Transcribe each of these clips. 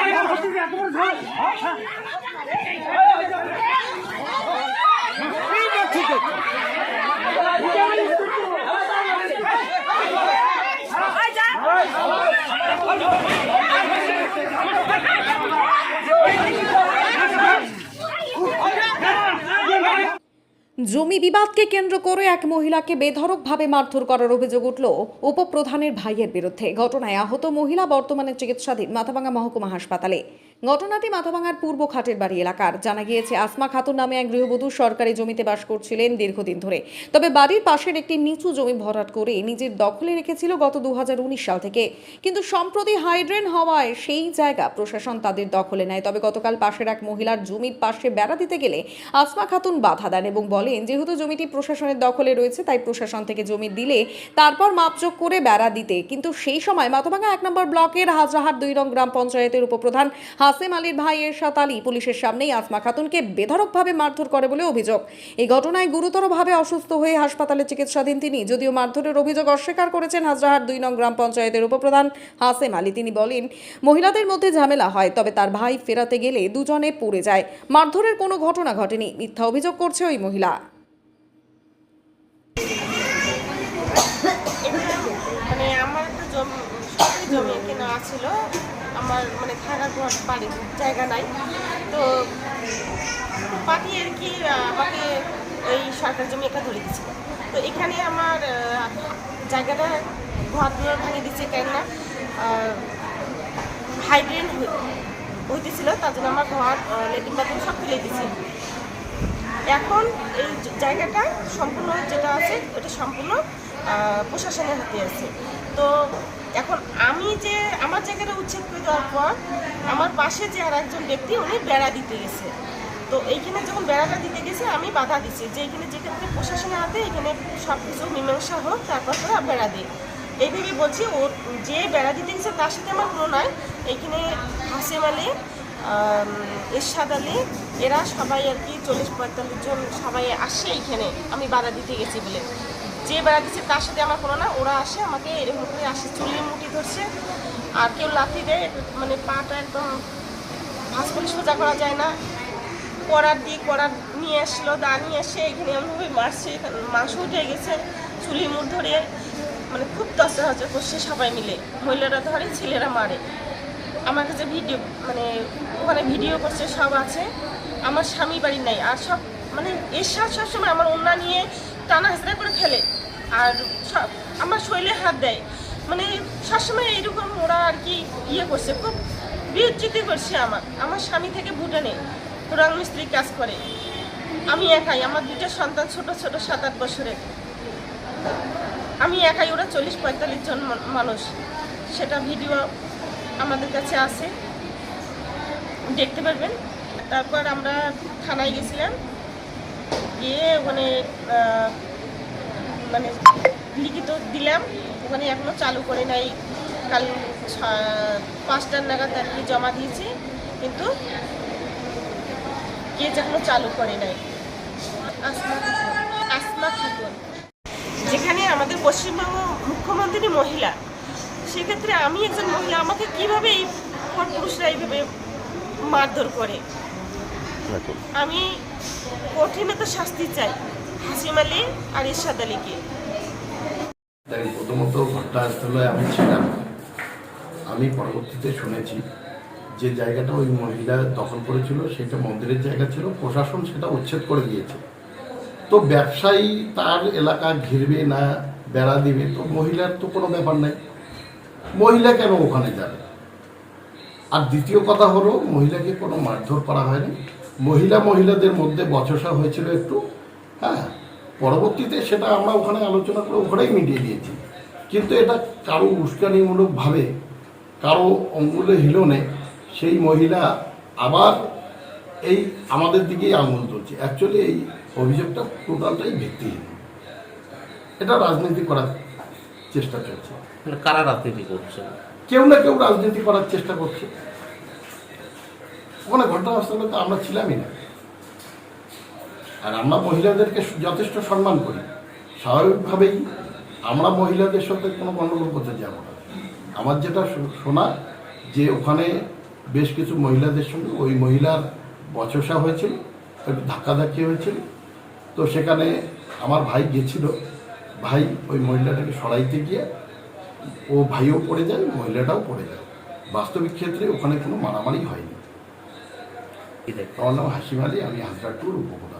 আমার জমি বিবাদকে কেন্দ্র করে এক মহিলাকে বেধড়কভাবে মারধর করার অভিযোগ উঠল উপপ্রধানের ভাইয়ের বিরুদ্ধে। ঘটনায় আহত মহিলা বর্তমানে চিকিৎসাধীন, মাথাভাঙ্গা মহকুমা হাসপাতালে। ঘটনাটি মাথাভাঙার পূর্ব খাটের বাড়ি এলাকার। জানা গিয়েছে, আসমা খাতুন নামে এক গৃহবধূ সরকারি জমিতে বাস করছিলেন দীর্ঘদিন ধরে। তবে বাড়ির পাশের একটি নিচু জমি ভরাট করে নিজের দখলে রেখেছিল গত দু হাজার উনিশ সাল থেকে। কিন্তু সম্প্রতি হাইড্রেন হওয়ায় সেই জায়গা প্রশাসন তাদের দখলে নেয়। তবে গতকাল পাশের এক মহিলার জমির পাশে বেড়া দিতে গেলে আসমা খাতুন বাধা দেন এবং বলেন, যেহেতু জমিটি প্রশাসনের দখলে রয়েছে, তাই প্রশাসন থেকে জমি দিলে তারপর মাপযোগ করে বেড়া দিতে। কিন্তু সেই সময় মাথাভাঙ্গা এক নম্বর ব্লকের হাজরাহাট দুই রং গ্রাম পঞ্চায়েতের উপপ্রধান হাসেম আলীর ভাই এরশাদ আলী পুলিশের সামনেই আসমা খাতুনকে বেধড়কভাবে মারধর করে বলে অভিযোগ। এই ঘটনায় গুরুতরভাবে অসুস্থ হয়ে হাসপাতালে চিকিৎসাধীন তিনি, যদিও মারধরের অভিযোগ অস্বীকার করেছেন হাজরাহাট দুই নং গ্রাম পঞ্চায়েতের উপপ্রধান হাসেম আলী। তিনি বলেন, মহিলাদের মধ্যে ঝামেলা হয়, তবে তার ভাই ফেরাতে গেলে দুজনে পড়ে যায়। মারধরের কোনো ঘটনা ঘটেনি, মিথ্যা অভিযোগ করছে ওই মহিলা। মানে জমি সরকারি জমি কেনা ছিল। আমার মানে থাকার ঘর বাড়ির জায়গা নাই। তো পার্টি আর কি আমাকে এই সরকারি জমি একটা ধরে দিচ্ছিল তো এখানে আমার জায়গাটা ঘর দুয়ার ভাঙে দিচ্ছে কেননা হাইড্রেন হইতেছিল। তার জন্য আমার ঘর লেট্রিন বাথরুম সব তুলে দিচ্ছে এখন এই জায়গাটা সম্পূর্ণ যেটা আছে, ওটা সম্পূর্ণ প্রশাসনের হাতে আছে। তো এখন আমি যে, আমার জায়গাটা উচ্ছেদ করে দেওয়ার পর আমার পাশে যে আর একজন ব্যক্তি উনি বেড়া দিতে গেছে। তো এইখানে যখন বেড়াটা দিতে গেছে, আমি বাধা দিচ্ছি যে এখানে যেক্ষেত্রে প্রশাসনের হাতে এখানে সব কিছু মীমাংসা হোক, তারপর তোরা বেড়া দিই এইভাবে বলছি, ও যে বেড়া দিতে গেছে, তার সাথে আমার কোনো নয়। এইখানে হাসিম আলী এরশাদ আলী, এরা সবাই আর কি চল্লিশ পঁয়তাল্লিশ জন সবাই আসে এইখানে, আমি বাধা দিতে গেছি বলে। যে বেড়া দিচ্ছে তার সাথে আমার কোনো না, ওরা আসে আমাকে এরকম করে আসে চুলির মুটি ধরছে। আর কেউ লাথি দেয় মানে পাটা একদম ভাস করে সোজা করা যায় না। করার দিয়ে করার নিয়ে আসলো, দা নিয়ে এসে এখানে এমনভাবে মারছে মাংস উঠে গেছে, চুলি মুখ ধরে। মানে খুব দশটা হাজার করছে সবাই মিলে। মহিলারা ধরে, ছেলেরা মারে। আমার কাছে ভিডিও মানে ওখানে ভিডিও করছে, সব আছে। আমার স্বামী বাড়ি নাই। আর সব মানে এর সাথে সবসময় আমার অন্যা নিয়ে টানা হাজরা করে ফেলে। আর আমার শরীরে হাত দেয়। মানে সবসময় এরকম ওরা আর কি ইয়ে করছে, খুব বিচ্যুতি করছে আমার। আমার স্বামী থেকে ভুটানে রং মিস্ত্রি কাজ করে। আমি একাই, আমার দুটো সন্তান ছোট ছোট সাত আট বছরের। আমি একাই, ওরা চল্লিশ, পঁয়তাল্লিশ জন মানুষ। সেটা ভিডিও আমাদের কাছে আছে। দেখতে পারবেন। তারপর আমরা থানায় গেছিলাম। গিয়ে ওখানে মানে লিখিত দিলাম। ওখানে এখনও চালু করে নাই। কাল পাঁচটার নাগাদ আর কি জমা দিয়েছি। কিন্তু কেজ এখনও চালু করে নাই। আসমা খাতুন যেখানে আমাদের পশ্চিমবঙ্গ মুখ্যমন্ত্রী মহিলা সেক্ষেত্রে আমি একজন মহিলা আমাকে কীভাবে এই পুরুষরা এইভাবে মারধর করে? আমি কঠিনত শাস্তি চাই। হাসিম আলী আর ইরশাদ আলীকে প্রথমত ঘটনাস্থলে আমি ছিলাম। আমি পরবর্তীতে শুনেছি যে জায়গাটা ওই মহিলা দখল করেছিল, সেটা মন্দিরের জায়গা ছিল, প্রশাসন সেটা উচ্ছেদ করে দিয়েছে। তো ব্যবসায়ী তার এলাকা ঘিরবে না, বেড়া দিবে, তো মহিলার তো কোনো ব্যাপার নাই। মহিলা কেন ওখানে যাবে? আর দ্বিতীয় কথা হলো, মহিলাকে কোনো মারধর করা হয়নি। মহিলা মহিলাদের মধ্যে বচসা হয়েছিল একটু হ্যাঁ পরবর্তীতে সেটা আমরা ওখানে আলোচনা করে ওখানেই মিটিয়ে দিয়েছি। কিন্তু এটা কারও উস্কানিমূলকভাবে কারও অঙ্গুলে হিলনে সেই মহিলা আবার এই আমাদের দিকেই আঙুল তুলছে। অ্যাকচুয়ালি এই অভিযোগটা টোটালটাই ভিত্তিহীন। এটা রাজনীতি করার চেষ্টা চলছে। মানে কারা রাজনীতি করছে? কেউ না কেউ রাজনীতি করার চেষ্টা করছে। ওখানে ঘটনাস্থলে তো আমরা ছিলামই না। আর আমরা মহিলাদেরকে যথেষ্ট সম্মান করি। স্বাভাবিকভাবেই আমরা মহিলাদের সাথে কোনো গণ্ডগোল করতে যাব না। আমার যেটা শোনা যে ওখানে বেশ কিছু মহিলাদের সঙ্গে ওই মহিলার বচসা হয়েছিল একটু ধাক্কাধাক্কি হয়েছিল। তো সেখানে আমার ভাই গেছিল। ভাই ওই মহিলাটাকে সরাইতে গিয়ে ও ভাইও পড়ে যায় মহিলাটাও পড়ে যায়। বাস্তবিক ক্ষেত্রে ওখানে কোনো মারামারি হয়নি। আমার নাম হাসিম আলী আমি হাজরাটুর উপপ্রধান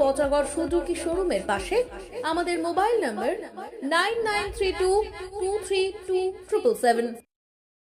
পচাগড় সুজুকি শোরুমের পাশে? আমাদের mobile number nine nine three two two three two triple seven.